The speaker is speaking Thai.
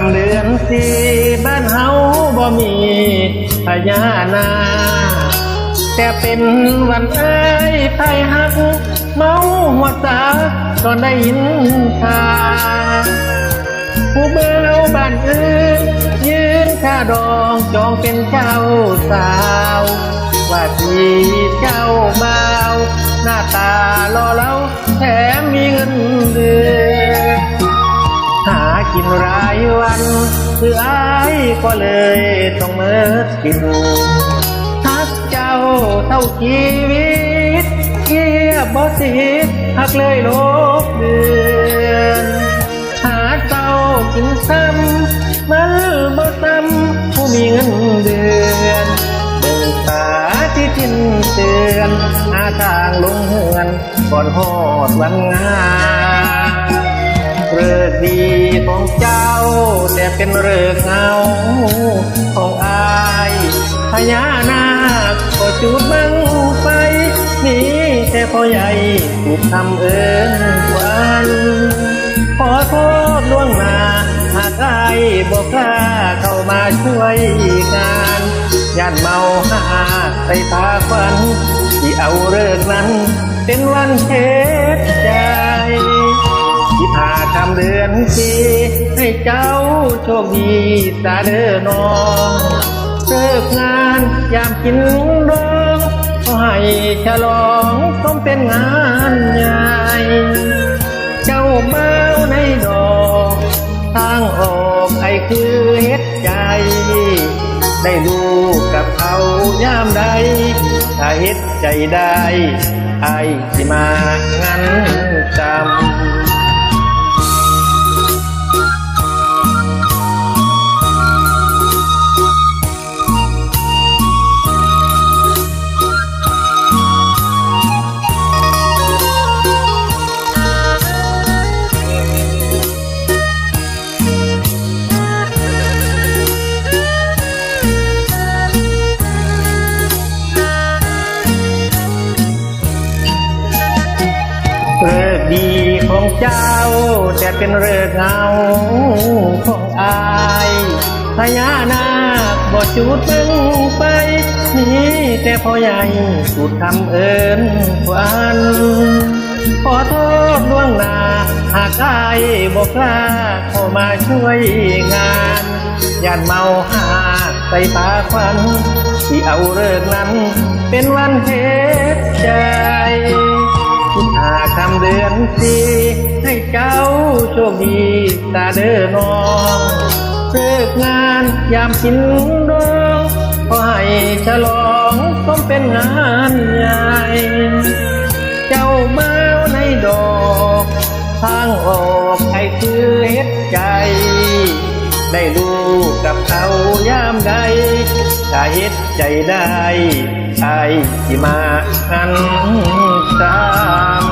ยิบหาคำเดือนสี่บ้านเฮาบ่มีพญานาแต่เป็นวันเอ้ยไทยหัก เมาหัวสาตอนได้ยินข่าผู้เบื่อบ้านอื่นยืนค่าดองจองเป็นเจ้าสาว ว่าที่เจ้าบ่าหน้าตารอเราแถมมีเงินเดือน กินรายวันคืออายก็เลยต้องเมิดกินทักเจ้าเท่าชีวิตเกียบบ่สิหักเลยลบเดือนหาเจ้ากินซ้ำมันบ่ซ้ำผู้มีเงินเดือนเบิ่งตาที่ทินเตือนหาทางลงเหือนก่อนหอดวันงานเลิกดี ของเจ้า แต่เป็นเลิกเงาของอายพญานาคก็จูดบังไปนี่แต่พ่อใหญ่ถูกทำเอินวันขอโทษล่วงหน้าหากใครบอกกล้าเข้ามาช่วยงานย่านเมาหาใส่พาควันที่เอาเลิกนั้น เป็นวันเทศใจ ที่พาคำเดือนสีให้เจ้าโชคดีสาเด้อนองเลิกงานยามกินดองขอให้ฉลองต้องเป็นงานใหญ่เจ้าเมาในดอกทางออกไอคือเฮ็ดใจ ได้ดูกับเขายามใดถ้าเฮ็ดใจได้ไอสิมางั้นจำ ของเจ้า แต่เป็นเลิกเงาของอายพญานาคบ่จูดมึงไปนี่แต่พ่อใหญ่สูดทำเอินควันขอโทษล่วงหน้าหากอายบอกกล้าเข้ามาช่วยงานย่านเมาหาใส่ตาควัน ที่เอาเลิกนั้น เป็นวันเทศใจ คุณหาคำเดือนสี่ให้เจ้าโชคดีตาเด้อนองเลิกงานยามกินดองขอให้ฉลองต้องเป็นงานใหญ่เจ้าเมาในดอกทางออกไอ้คือเฮ็ดใจ ได้ดูกับ ถ้าเฮ็ดใจได้ไอ้ที่มาอันตาม